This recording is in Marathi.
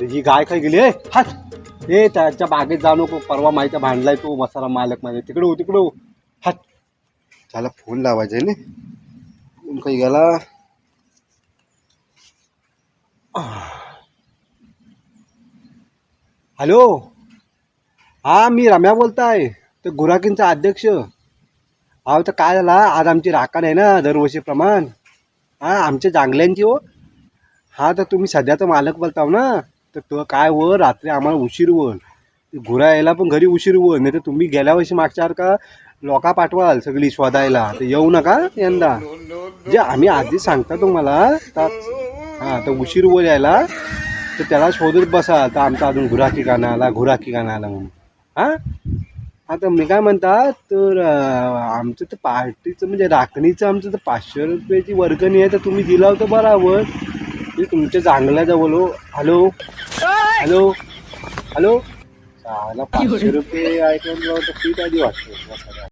अरे ही गाय काय गेली ए हात. ए त्याच्या बागेत जाऊ नको परवा माहिती भांडलाय तो मसाला मालक माझे. तिकडे हो तिकडे हो. हात. त्याला फोन लावायचा आहे ना. फोन काही गेला. हॅलो? हा मी रम्या बोलताय. ते गुराकींचा अध्यक्ष. अहो तर काय झाला? आज आमची राखण आहे ना दरवर्षीप्रमाण हा आमच्या जांगल्यांची हो. हा तर तुम्ही सध्याचा मालक बोलताव ना. तर तो काय व रात्री आम्हाला उशीर वर घुरा यायला पण घरी उशीर वर नाही तर तुम्ही गेल्या वर्षी मागच्या का लोका पाठवाल सगळी शोधायला. तर येऊ नका यंदा. जे आम्ही आधी सांगता तुम्हाला हां तर उशीर वर यायला तर त्याला शोधत बसा तर आमचा अजून गुराकी गाणं आला गुराकी गाणं आला म्हणून. हां? आता मी काय म्हणता तर आमचं तर पार्टीचं म्हणजे राखणीचं आमचं तर पाचशे रुपयाची वर्गणी आहे तर तुम्ही दिला होतं बराबर. ते तुमच्या जवळ हो हॅलो? हॅलो? हॅलो? चाला पाचशे रुपये ऐकून तर ठीक आधी वाटतं.